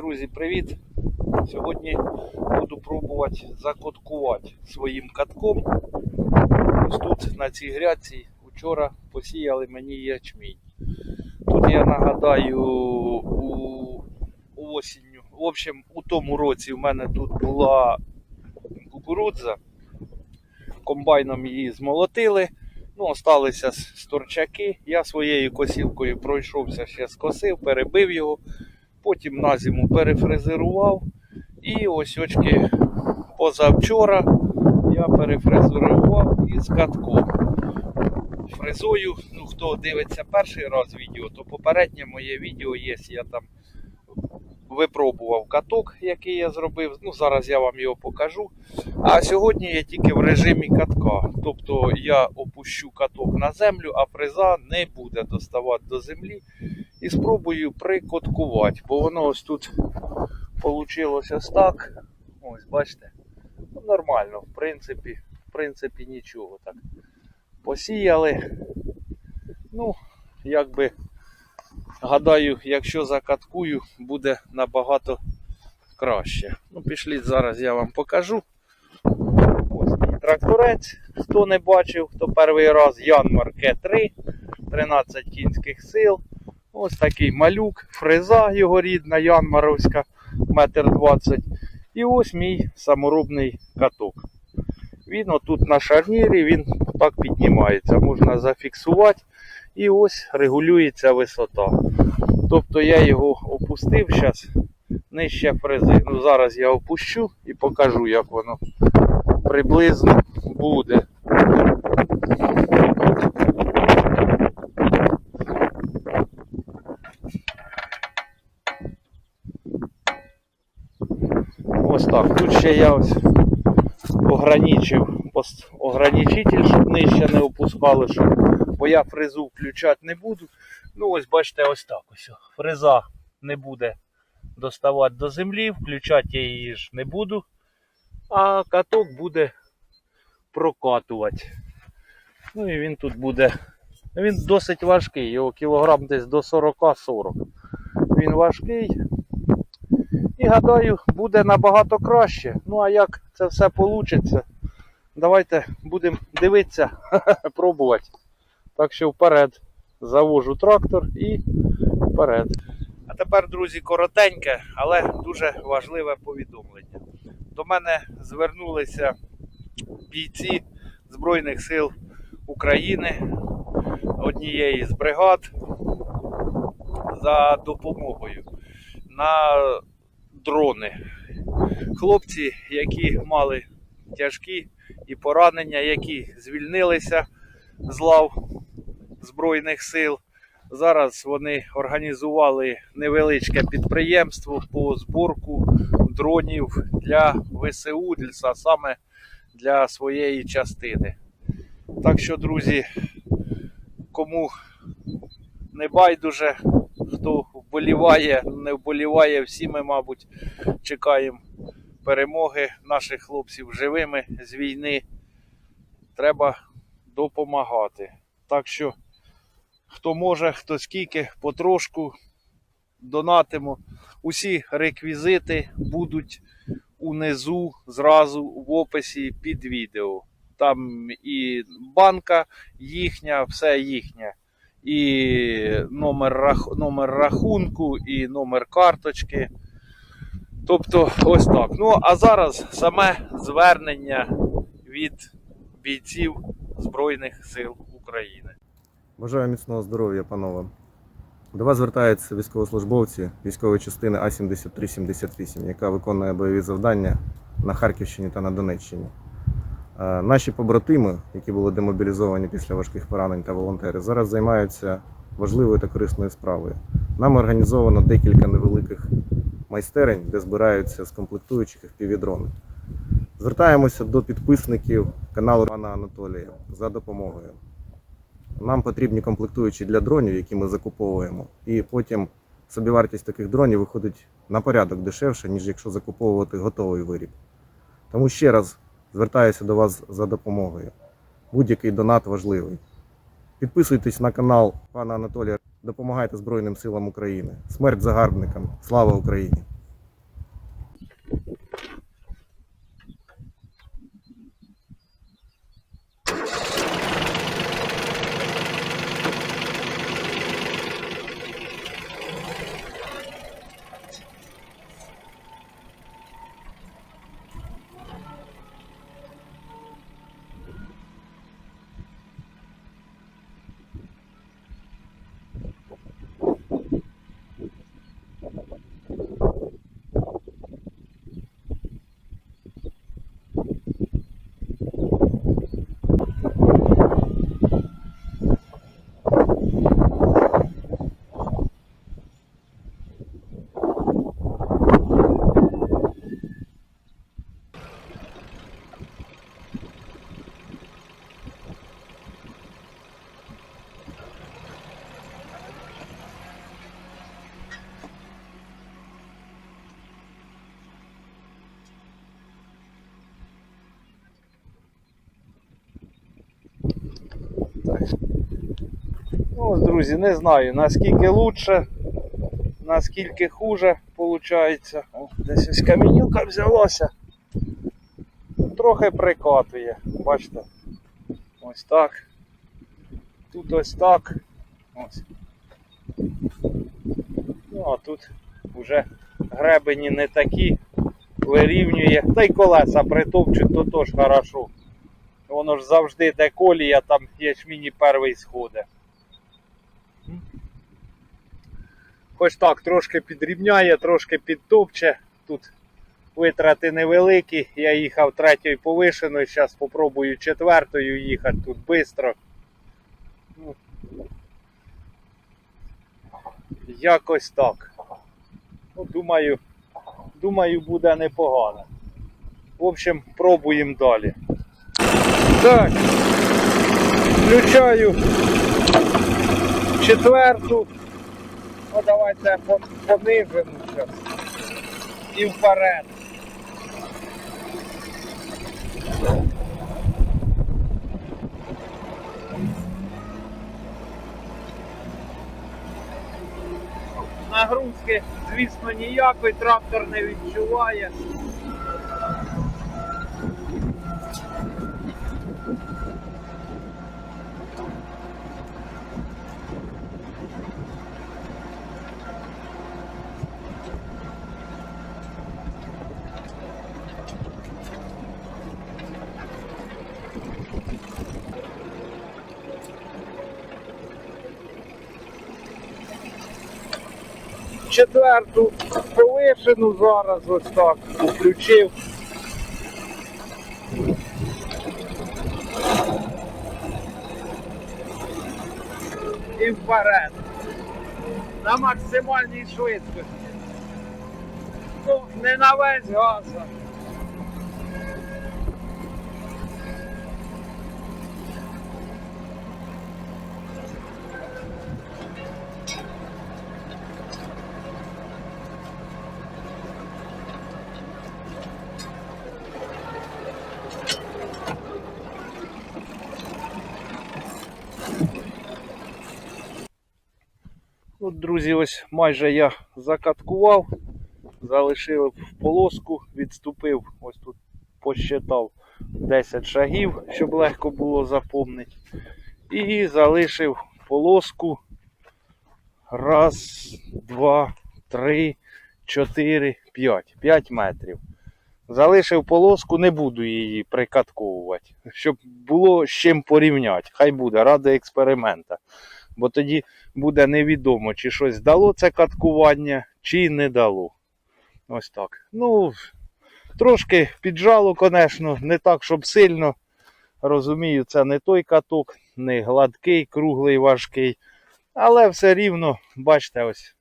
Друзі, привіт! Сьогодні буду пробувати закоткувати своїм катком. Ось тут на цій грядці вчора посіяли мені ячмінь. Тут я нагадаю у, осінню. В общем, у тому році в мене тут була кукурудза. Комбайном її змолотили. Ну, осталися сторчаки. Я своєю косілкою пройшовся ще скосив, перебив його. Потім на зиму перефрезерував. І ось очки позавчора я перефрезерував із катком. Фрезою, ну хто дивиться перший раз відео, то попереднє моє відео є, я там випробував каток, який я зробив. Ну, зараз я вам його покажу. А сьогодні я тільки в режимі катка. Тобто я опущу каток на землю, а фреза не буде доставати до землі. І спробую прикоткувати, бо воно ось тут вийшло ось так. Ось, бачите? Ну, нормально, в принципі, в принципі, нічого так. Посіяли. Ну, якби, гадаю, якщо закаткую, буде набагато краще. Ну, пішліть зараз я вам покажу. Ось мій тракторець. Хто не бачив, хто перший раз Янмар К3, 13 кінських сил. Ось такий малюк, фреза його рідна, Янмаровська, метр двадцять. І ось мій саморобний каток. Він отут на шарнірі, він так піднімається. Можна зафіксувати і ось регулюється висота. Тобто я його опустив зараз нижче фрези. Ну, зараз я опущу і покажу, як воно приблизно буде. Ось так. Тут ще я ось ограничив ограничитель, щоб нижче не опускало, щоб, бо я фрезу включати не буду. Ну ось бачите, ось так ось. Фреза не буде доставати до землі, включати я її ж не буду, а каток буде прокатувати. Ну і він тут буде. Він досить важкий, його кілограм десь до 40-40. Він важкий. І гадаю, буде набагато краще. Ну а як це все вийде, давайте будемо дивитися, пробувати. Так що вперед завожу трактор і вперед. А тепер, друзі, коротеньке, але дуже важливе повідомлення. До мене звернулися бійці Збройних сил України, однієї з бригад за допомогою на дрони. Хлопці, які мали тяжкі і поранення, які звільнилися з лав Збройних сил. Зараз вони організували невеличке підприємство по зборку дронів для ВСУ, для, саме для своєї частини. Так що, друзі, кому не байдуже, хто вболіває, не вболіває, всі ми, мабуть, чекаємо перемоги наших хлопців живими з війни. Треба допомагати. Так що, хто може, хто скільки, потрошку донатимо. Усі реквізити будуть унизу зразу в описі під відео. Там і банка їхня, все їхнє і номер, номер рахунку, і номер карточки. Тобто ось так. Ну, а зараз саме звернення від бійців Збройних сил України. Бажаю міцного здоров'я, панове. До вас звертаються військовослужбовці військової частини А-7378, яка виконує бойові завдання на Харківщині та на Донеччині. Е, Наші побратими, які були демобілізовані після важких поранень та волонтери, зараз займаються важливою та корисною справою. Нам організовано декілька невеликих майстерень, де збираються з комплектуючих FPV-дрони. Звертаємося до підписників каналу пана Анатолія за допомогою. Нам потрібні комплектуючі для дронів, які ми закуповуємо, і потім собівартість таких дронів виходить на порядок дешевше, ніж якщо закуповувати готовий виріб. Тому ще раз звертаюся до вас за допомогою. Будь-який донат важливий. Підписуйтесь на канал пана Анатолія, допомагайте Збройним силам України. Смерть загарбникам! Слава Україні! Ось, друзі, не знаю наскільки лучше, наскільки хуже виходить. Десь ось камінюка взялася. Трохи прикатує, бачите. Ось так. Тут ось так. Ось. Ну, а тут вже гребені не такі, вирівнює. Та й колеса притопчуть, то теж хорошо. Воно ж завжди де колія, там ячміні перший сходить. Хоч так, трошки підрівняє, трошки підтопче. Тут витрати невеликі. Я їхав третьою повишеною, зараз спробую четвертою їхати тут швидко. Ну, Якось так. Ну, думаю, думаю, буде непогано. В общем, пробуємо далі. Так. Включаю четверту. Ну давайте по- понижимо зараз. І вперед. Нагрузки, звісно, ніякої, трактор не відчуває. Четверту повишену зараз ось так включив. І вперед. На максимальній швидкості. Ну, не на весь газ. От, друзі, ось майже я закаткував, залишив полоску, відступив, ось тут посчитав 10 шагів, щоб легко було запомнити. І залишив полоску. Раз, два, три, чотири, п'ять. П'ять метрів. Залишив полоску, не буду її прикатковувати, щоб було з чим порівняти. Хай буде ради експеримента. Бо тоді буде невідомо, чи щось дало це каткування, чи не дало. Ось так. Ну, трошки піджало, звісно, не так, щоб сильно. Розумію, це не той каток, не гладкий, круглий, важкий. Але все рівно, бачите, ось,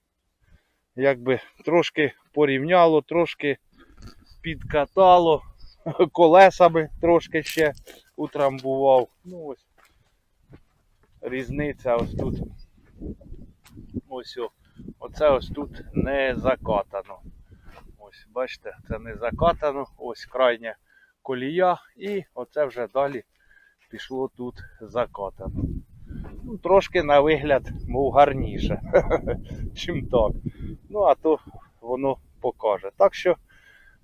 якби трошки порівняло, трошки підкатало, колесами трошки ще утрамбував. Ну ось різниця ось тут. Ось. Оце ось тут не закатано. Ось, бачите, це не закатано. Ось крайня колія. І оце вже далі пішло тут закатано. Ну, трошки на вигляд, мов гарніше, чим так. Ну, а то воно покаже. Так що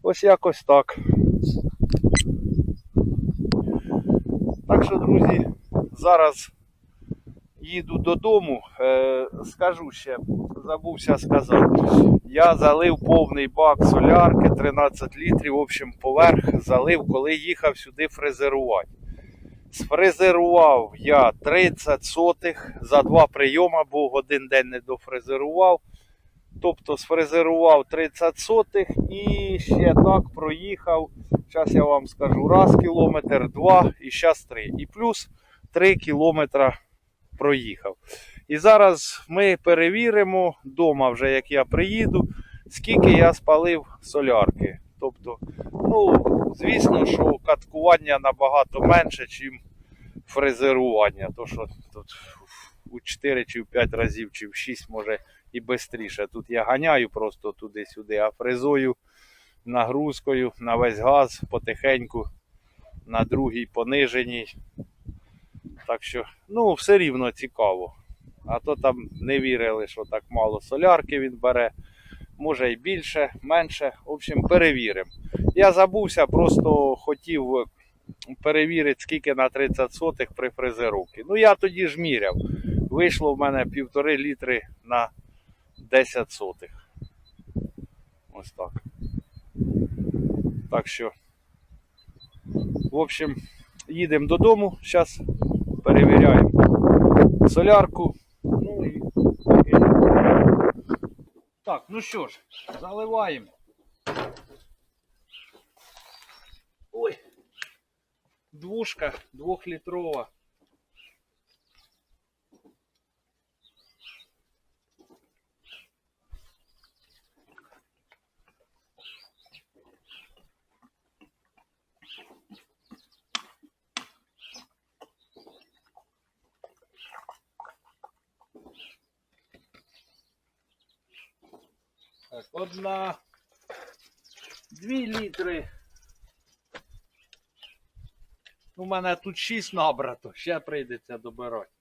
ось якось так. Так що, друзі, зараз їду додому. Е, скажу ще, забувся сказати. Я залив повний бак солярки 13 літрів, в общем, поверх залив, коли їхав сюди фрезерувати. Сфрезерував я 30 сотих за два прийоми, бо один день не дофрезерував. Тобто сфрезерував 30 сотих і ще так проїхав. Зараз я вам скажу, раз кілометр, два і зараз три. І плюс 3 кілометра проїхав. І зараз ми перевіримо вдома, вже як я приїду, скільки я спалив солярки. Тобто, ну, звісно, що каткування набагато менше, ніж фрезерування. То що тут у 4 чи в 5 разів, чи в 6 може і швидше. Тут я ганяю просто туди-сюди, а фрезою нагрузкою на весь газ потихеньку, на другій пониженій. Так що, ну, все рівно цікаво. А то там не вірили, що так мало солярки він бере. Може і більше, менше. В общем, перевіримо. Я забувся, просто хотів перевірити, скільки на 30 сотих при фрезеровці. Ну, я тоді ж міряв. Вийшло в мене півтори літри на 10 сотих. Ось так. Так що, в общем, їдемо додому. Зараз перевіряємо солярку. Ну і. Так, ну що ж, заливаємо. Ой. Двушка двохлітрова. Так, одна. Дві літри. У мене тут 6 набрато, ще прийдеться добирати.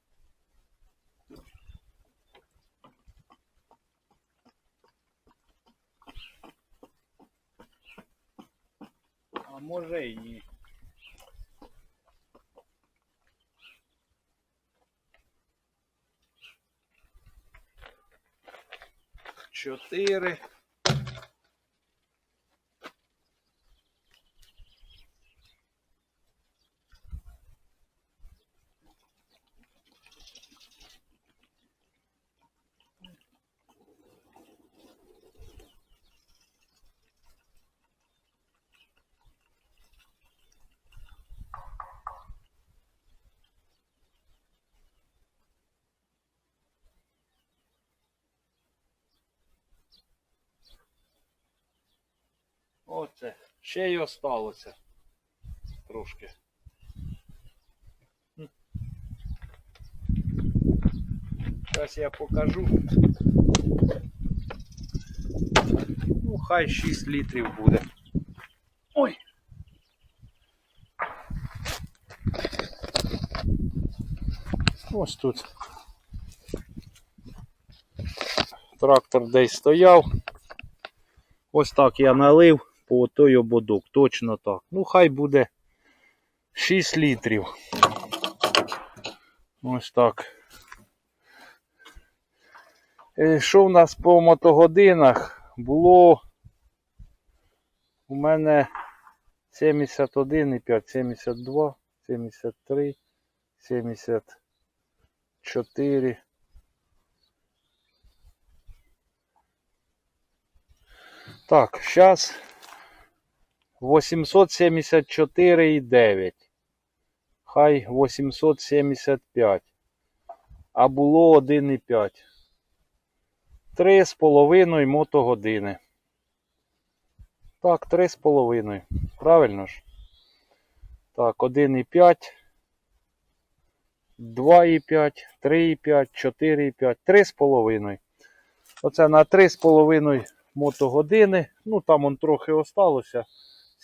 А може і ні. Чотири. Оце. Ще й осталося. Трошки. Зараз я покажу. Ну, хай 6 літрів буде. Ой. Ось тут. Трактор десь стояв. Ось так я налив по той ободок. Точно так. Ну, хай буде 6 літрів. Ось так. Е, Що в нас по мотогодинах? Було у мене 71,5, 72, 73, 74. Так, зараз 874,9. Хай 875. А було 1,5. 3,5 мотогодини. Так, 3,5. Правильно ж? Так, 1,5. 2,5, 3,5, 4,5, 3,5. Оце на 3,5 мотогодини. Ну там он трохи осталося.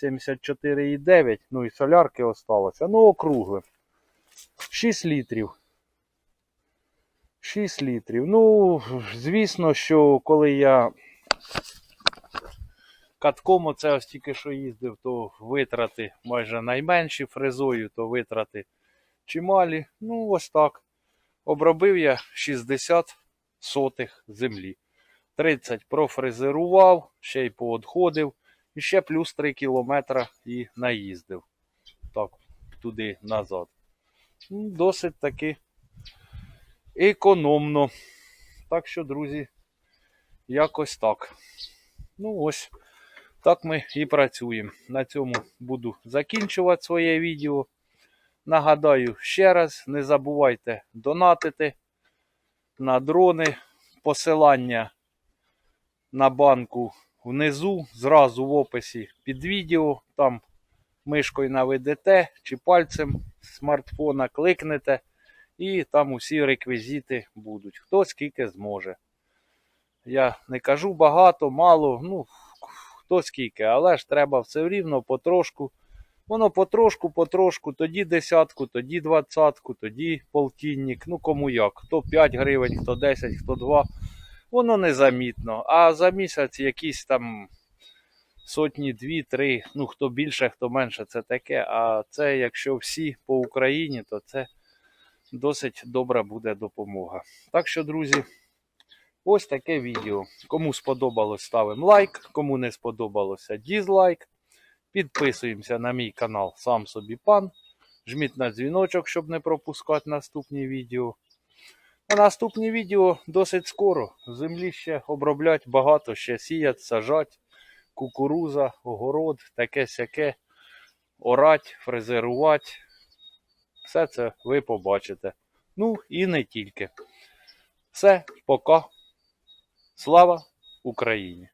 74,9. Ну і солярки осталося. Ну, округлим. 6 літрів. 6 літрів. Ну, звісно, що коли я катком оце ось тільки що їздив, то витрати майже найменші фрезою, то витрати чималі. Ну, ось так. Обробив я 60 сотих землі. 30 профрезерував, ще й поодходив. І ще плюс 3 кілометри і наїздив. Так, туди назад. Ну, Досить таки економно. Так що, друзі, якось так. Ну ось, так ми і працюємо. На цьому буду закінчувати своє відео. Нагадаю ще раз, не забувайте донатити на дрони. Посилання на банку внизу, зразу в описі під відео. Там мишкою наведете чи пальцем смартфона кликнете, і там усі реквізити будуть. Хто скільки зможе. Я не кажу багато, мало, ну хто скільки, але ж треба все рівно потрошку Воно потрошку, потрошку, тоді десятку, тоді двадцятку, тоді полтинник. Ну кому як. Хто 5 гривень, хто 10, хто 2. Воно незамітно. А за місяць якісь там сотні, дві, три. Ну хто більше, хто менше, це таке. А це якщо всі по Україні, то це досить добра буде допомога. Так що, друзі, ось таке відео. Кому сподобалось, ставимо лайк. Кому не сподобалося, дізлайк. Підписуємося на мій канал Сам собі пан. Жміть на дзвіночок, щоб не пропускати наступні відео. Наступні відео досить скоро. Землі ще оброблять багато, ще сіять, сажать, кукуруза, огород, таке сяке, орать, фрезерувати. Все це ви побачите. Ну і не тільки. Все, пока. Слава Україні!